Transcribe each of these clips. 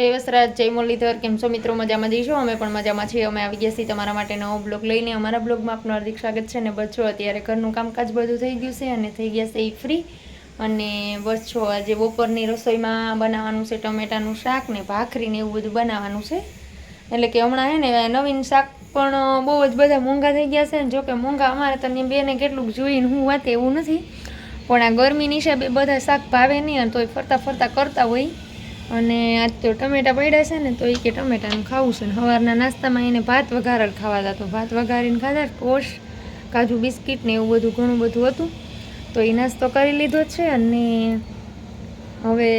જય વસરાજ, જય મુરલીધર, કેમ છો મિત્રો? મજામાં જઈશું અમે પણ મજામાં છીએ. અમે આવી ગયા છીએ તમારા માટે નવો બ્લોગ લઈને. અમારા બ્લોગમાં આપનું હાર્દિક સ્વાગત છે અને બસ છો અત્યારે ઘરનું કામકાજ બધું થઈ ગયું છે અને થઈ ગયા છે એ ફ્રી અને બસ છો આજે બપોરની રસોઈમાં બનાવવાનું છે ટમેટાનું શાક ને ભાખરીને એવું બધું બનાવવાનું છે. એટલે કે હમણાં હે ને નવીન શાક પણ બહુ જ બધા મોંઘા થઈ ગયા છે. ને જોકે મોંઘા અમારે તમને બેને કેટલુંક જોઈને હું વાત એવું નથી. પણ આ ગરમીની હિસાબે બધા શાક ભાવે નહીં અને તોય ફરતા ફરતા કરતા હોય. અને આજ તો ટમેટા પડ્યા છે ને, તો એ કે ટમેટાનું ખાવું છે ને. સવારના નાસ્તામાં એને ભાત વઘારેલ ખાવા હતા તો ભાત વઘારીને ખાધા ટોશ કાજુ બિસ્કિટ ને એવું બધું, ઘણું બધું હતું. તો એ નાસ્તો કરી લીધો છે અને હવે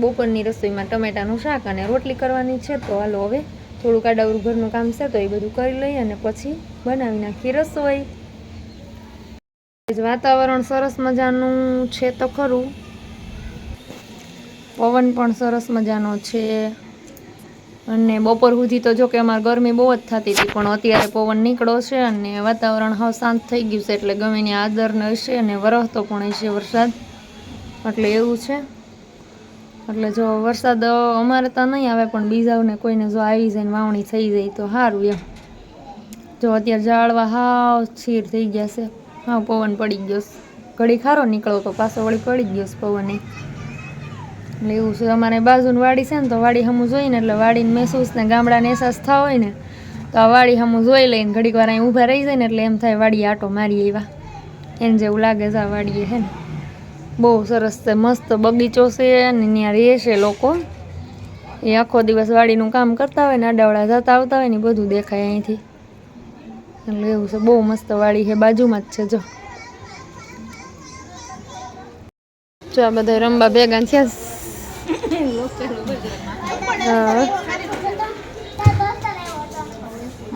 બપોરની રસોઈમાં ટમેટાનું શાક અને રોટલી કરવાની છે. તો હાલો હવે થોડુંક આડાવરું ઘરનું કામ છે, તો એ બધું કરી લઈએ અને પછી બનાવી નાખીએ રસોઈ. વાતાવરણ સરસ મજાનું છે તો ખરું. પવન પણ સરસ મજાનો છે. અને બપોર સુધી તો જો કે અમારે ગરમી બહુ જ થતી હતી, પણ અત્યારે પવન નીકળો છે અને વાતાવરણ હાવ શાંત થઈ ગયું છે, એટલે ગમે એની આદર ને હશે અને વરસતો પણ હશે વરસાદ. એટલે એવું છે. એટલે જો વરસાદ અમારે તો નહીં આવે, પણ બીજાઓને કોઈને જો આવી જાય ને વાવણી થઈ જાય તો સારું એમ. જો અત્યારે જાળવા હાવ છીર થઈ ગયા છે હા પવન પડી ગયો ઘડી ખારો નીકળો તો પાછો વળી પડી ગયો છે પવન એટલે એવું છે. અમારે બાજુની વાડી છે ને, તો વાડી હમું જોઈને, એટલે વાડીને મહેસૂસ ને ગામડાને અહેસાસ થવા હોય ને, તો આ વાડી હમું જોઈ લઈને ઘડીક વાર અહીં ઊભા રહી જાય ને, એટલે એમ થાય વાડી આટો મારી આવ્યા એને જેવું લાગે છે આ વાડીએ હે ને. બહુ સરસ છે, મસ્ત બગીચો છે અને ત્યાં રહે છે લોકો. એ આખો દિવસ વાડીનું કામ કરતા હોય ને આડાવડા જતા આવતા હોય ને બધું દેખાય અહીંથી. એટલે એવું છે, બહુ મસ્ત વાડી છે, બાજુમાં જ છે, જો. આ બધા રમવા ભેગા થયા.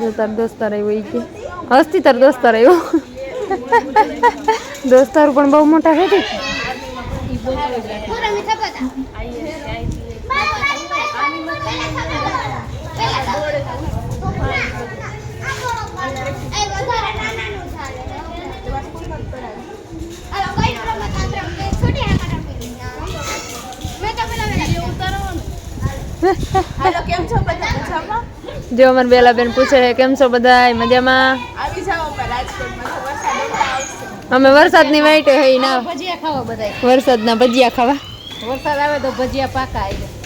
જો તાર દોસ્તાર આવ્યો એ કે. હસ્તી તાર દોસ્તાર આવ્યો. દોસ્તાર પણ બહુ મોટા છે કે હાલો કેમ છો બધા? મજામાં? જો અમાર બેલાબેન પૂછે છે, કેમ છો બધા? મજામાં? આવી જાઓ અમે વરસાદની વાઈટ અમે વરસાદની વાઈટે હઈ ના. ભજીયા ખાવા બધા વરસાદના ભજીયા ખાવા. વરસાદ આવે તો ભજીયા પાકા આવી તરફથી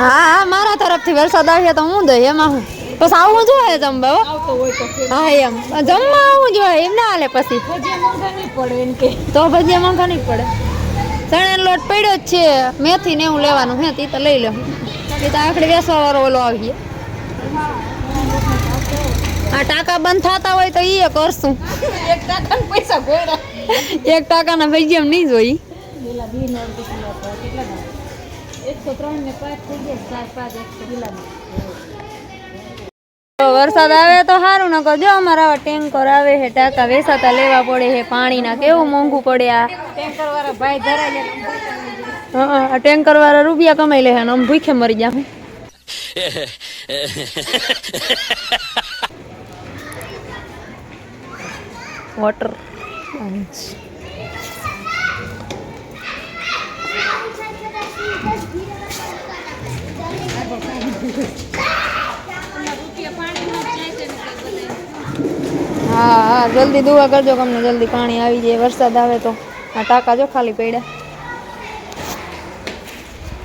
હા હા મારા તરફથી વરસાદ આવશે તો હું દઈ એમાં હું. પછી આવું જોઈએ જમવા હો. આવતો હોય તો હા એમ. જમવા આવું જોઈએ એમ ના હાલે પછી. ભજીયા મોંઘા નહીં પડે એમ કે. તો ભજીયા મોંઘા નહીં પડે. ચણાનો લોટ પડ્યો જ છે. મેથી ને એવું લેવાનું હે તી તો લઈ લે. એ તો આખડી વેસવા વાળો ઓલો આવીએ. આ ટાકા બંધ થતા હોય તો એ કરશું. એક ટાકા પૈસા ગોળા એક ટાકાના એમ નહીં જોઈ. એકસો ત્રણ ને પાંચ થઈ ગયા ચાર પાંચ એકસો વરસાદ આવે તો સારું ન જો અમારા આવા ટેન્કર આવે હે ટાંકા વેસાતા લેવા પડે હે પાણીના કેવું મોંઘું પડે આ. ટેન્કર વાળા ભાઈ ધરાઈ હા ટેન્કર વાળા રૂપિયા કમાઈ લે છે અને અમે ભૂખે મરી જાઉં વોટર. હા હા જલ્દી દુઆ કરજો કે અમને જલ્દી પાણી આવી જાય વરસાદ આવે તો. આ ટાંકા જો ખાલી પડ્યા.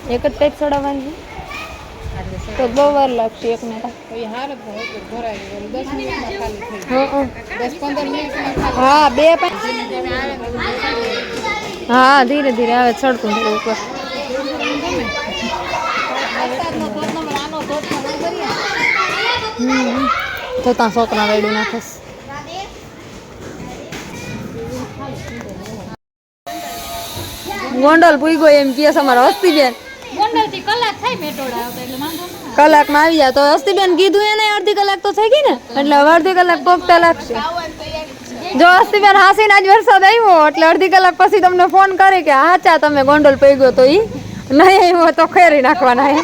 એક જ પાઇપ ચડાવવાની? છે તો બહુ વાર લાગશે એક ને તો એ હાર જ હોય તો ભરાઈ ગયું દસ મિનિટમાં ખાલી થઈ હા દસ પંદર મિનિટમાં ખાલી. હા બે પાઇપ હા ધીરે ધીરે આવે ચડતું થોડું ઉપર વરસાદનો ધોધ નંબર આનો ધોધ નંબર કરીએ. હમ તો ત્યાં છોકરા વેડું નાખસ ગોંડલ ગયો એમ કે અમારા હસ્તી બેન કલાક થાય મેટોડા આવતા એટલે વાંધો ના કલાકમાં આવી જાય. તો હસ્તી બેન કીધું એને અડધી કલાક તો થઈ ગઈ ને? એટલે હવે અડધી કલાક પોગતા લાગશે. જો હસ્તી બેન હાસીને આજ વરસાદ આવ્યો એટલે અડધી કલાક પછી તમને ફોન કરે કે હાચા તમે ગોંડલ પઈ ગયો તો ઈ નહીં આવ્યો તો ખેરી નાખવાના હે.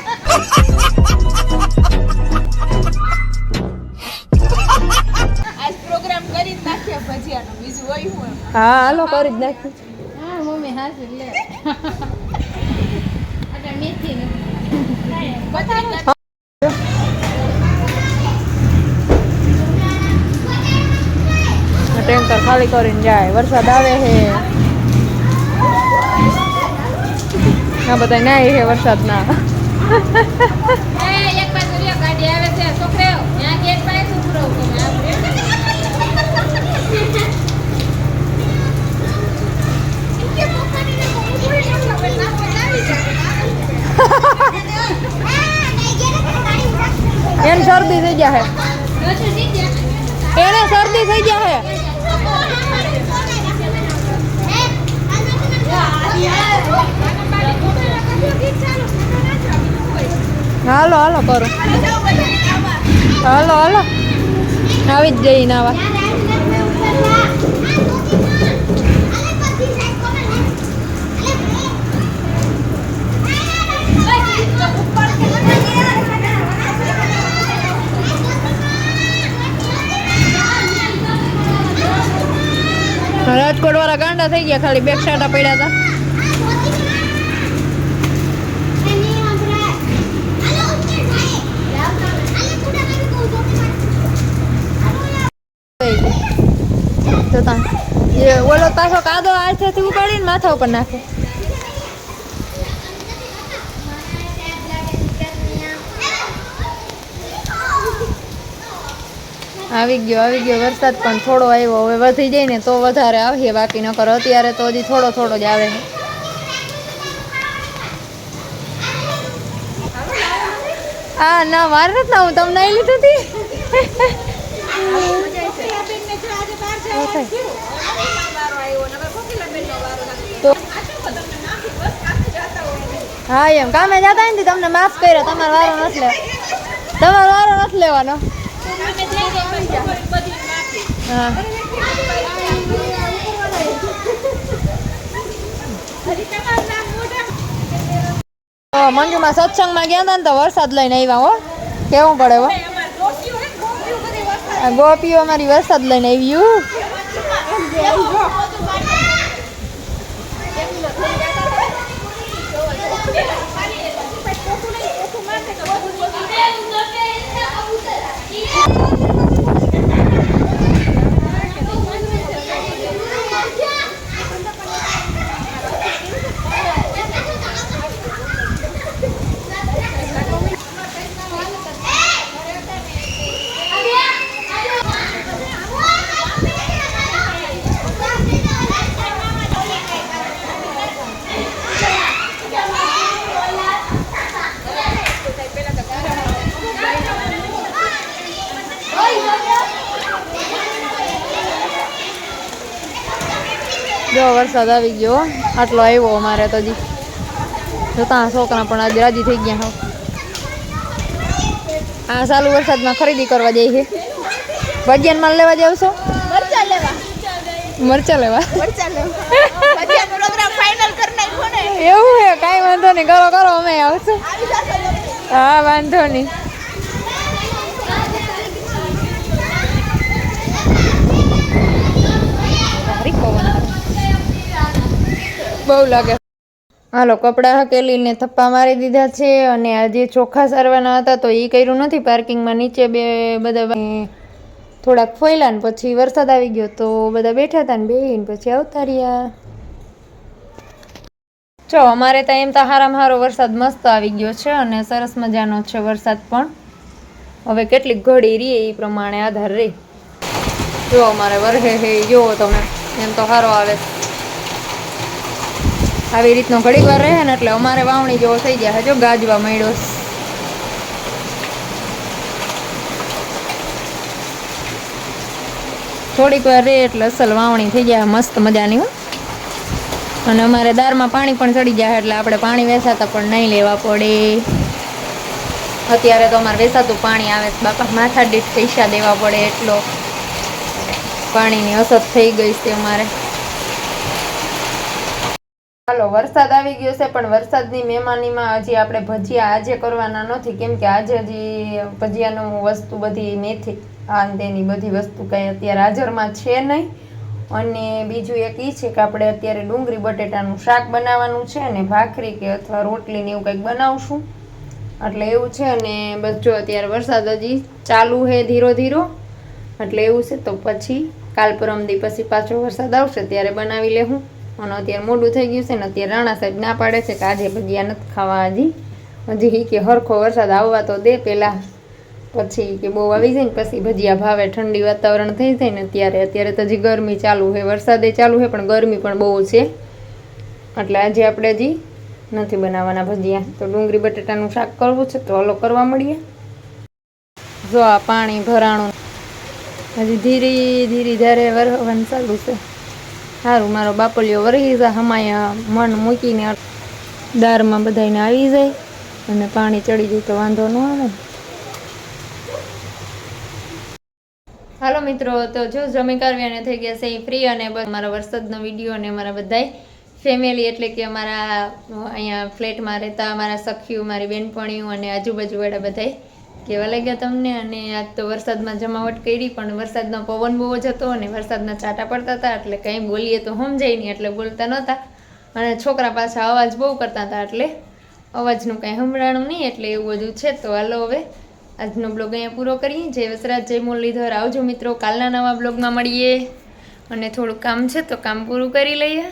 આજ પ્રોગ્રામ કરી જ નાખ્યા ભજીયાનો બીજું હોય હું હાલો કરી જ નાખ્યું હા મમ્મી હાથ લે. ટેન્કર ખાલી કરીને જાય. વરસાદ આવે છે આ બધા નાય છે વરસાદના. હાલો હાલો કરો. હાલો હાલો. આવી જ જઈ નાવા રાજકોટ વાળા ગાંડા થઈ ગયા, ખાલી બેક સાટા પડ્યા હતા. તો તા એ ઓલો પાછો કાદો આરસેથી ઉપાડીને માથા ઉપર નાખે. આવી ગયો આવી ગયો, વરસાદ પણ થોડો આવ્યો. હવે વધી જાય ને તો વધારે આવીએ, બાકી નકર અત્યારે તો હજી થોડો થોડો જ આવે છે. આ ના, વાર નથી ના હું તમને આવી લીધી હતી? હા, એમ. કામે જતા ને તમને માફ કર્યો. તમારો વારો નથી લેવા. તમારો વારો નથી લેવાનો. હા. તો મંજુમાં સત્સંગમાં ગયા હતા ને તો વરસાદ લઈને આવ્યા હો. કેવું પડે હો? ગોપીઓ અમારી વરસાદ લઈને આવ્યું. 捡空 જો વરસાદ આવી ગયો. આટલો આવ્યો અમારે તો જી. જોતા છોકરા પણ આજે રાજી થઈ ગયા હા. આ ચાલુ વરસાદમાં ખરીદી કરવા જાય છે. ભજીયાન માલ લેવા જાવ છો? મરચા લેવા. મરચા લેવા? મરચા લેવા. પછી પ્રોગ્રામ ફાઇનલ કરી નાખ્યો ને. એવું છે? કાંઈ વાંધો નહીં. કરો કરો અમે આવશું. હા વાંધો નહીં ભારી પવન આવે. બહુ લાગે. હાલો કપડાં હકેલીને થપ્પા મારી દીધા છે અને આજે ચોખા સારવાના હતા તો એ કર્યું નથી. પાર્કિંગમાં નીચે બે બધા થોડાક ફોયલા ને પછી વરસાદ આવી ગયો તો બધા બેઠા હતા ને બેહીને પછી આવતા રહ્યા જો, અમારે ત્યાં એમ તો હારામાં હારો વરસાદ મસ્ત આવી ગયો છે અને સરસ મજાનો છે વરસાદ પણ. હવે કેટલીક ઘડી રીએ એ પ્રમાણે આધાર રહે જો, અમારે વરહે હે જુઓ તમે એમ તો સારો આવે. આવી રીતનો ઘડીક વાર રહે ને એટલે અમારે વાવણી જેવો થઈ જાય. હજો ગાજવા માંડ્યો થોડીક વાર રહે એટલે અસલ વાવણી થઈ જાય. મસ્ત મજાની હો. અને અમારે દારમાં પાણી પણ ચડી જાય એટલે આપણે પાણી વેસાતા પણ નહીં લેવા પડે. અત્યારે તો અમારે વેસાતું પાણી આવે બાપા, માથા દીઠ પૈસા દેવા પડે એટલો. પાણીની અસર થઈ ગઈ છે અમારે. હાલો, વરસાદ આવી ગયો છે, પણ વરસાદની મહેમાનીમાં હજી આપણે ભજીયા આજે કરવાના નથી, કેમ કે આજે હજી ભજીયાનું વસ્તુ બધી મેથી, આ તેની બધી વસ્તુ કંઈ અત્યારે હાજરમાં છે નહીં. અને બીજું એક એ છે કે આપણે અત્યારે ડુંગળી બટેટાનું શાક બનાવવાનું છે ને ભાખરી કે અથવા રોટલીને એવું કંઈક બનાવશું. એટલે એવું છે અને બસ અત્યારે વરસાદ હજી ચાલુ છે ધીરો ધીરો, એટલે એવું છે તો પછી કાલ પરમદી પછી પાછો વરસાદ આવશે ત્યારે બનાવી લેવું અને અત્યારે મોડું થઈ ગયું છે ને અત્યારે રાણા સાહેબ ના પાડે છે કે આજે ભજીયા નથી ખાવા હજી. હજી ઈ કે હરખો વરસાદ આવવા તો દે પહેલાં પછી કે બહુ આવી જાય ને પછી ભજીયા ભાવે, ઠંડી વાતાવરણ થઈ જાય ને ત્યારે અત્યારે તો હજી ગરમી ચાલુ છે, વરસાદે ચાલુ છે, પણ ગરમી પણ બહુ છે. એટલે આજે આપણે હજી નથી બનાવવાના ભજીયા. તો ડુંગળી બટેટાનું શાક કરવું છે તો હલો કરવા મળીએ. જો આ પાણી ભરાણું. હજી ધીરે ધીરે ધારે વરવાનું ચાલુ છે. સારું મારો બાપલિયો વરી જાય, હમાયા મન મૂકીને દારમાં બધાને આવી જાય અને પાણી ચડી જાય તો વાંધો ન આવે હાલો મિત્રો, તો જો જમી કરવી અને થઈ ગયા છે, એ ફ્રી અને મારા વરસાદનો વીડિયો અને મારા બધાય. ફેમિલી એટલે કે અમારા, અહીંયા ફ્લેટમાં રહેતા મારા સખીઓ, મારી બેનપણીઓ અને આજુબાજુવાળા બધાય. કેવા લાગ્યા તમને અને આજ તો વરસાદમાં જમાવટ કરી, પણ વરસાદનો પવન બહુ જ હતો અને વરસાદના છાંટા પડતા હતા, એટલે કંઈ બોલીએ તો સમજાય નહીં એટલે બોલતા નહોતા. અને છોકરા પાછા અવાજ બહુ કરતા હતા, એટલે અવાજનું કાંઈ સંભળાણું નહીં, એટલે એવું બધું છે. તો હાલો હવે આજનો બ્લોગ અહીંયા પૂરો કરીએ. જય વસરાજ, જય મુરલીધર. આવજો મિત્રો, કાલના નવા બ્લોગમાં મળીએ. અને થોડું કામ છે તો કામ પૂરું કરી લઈએ.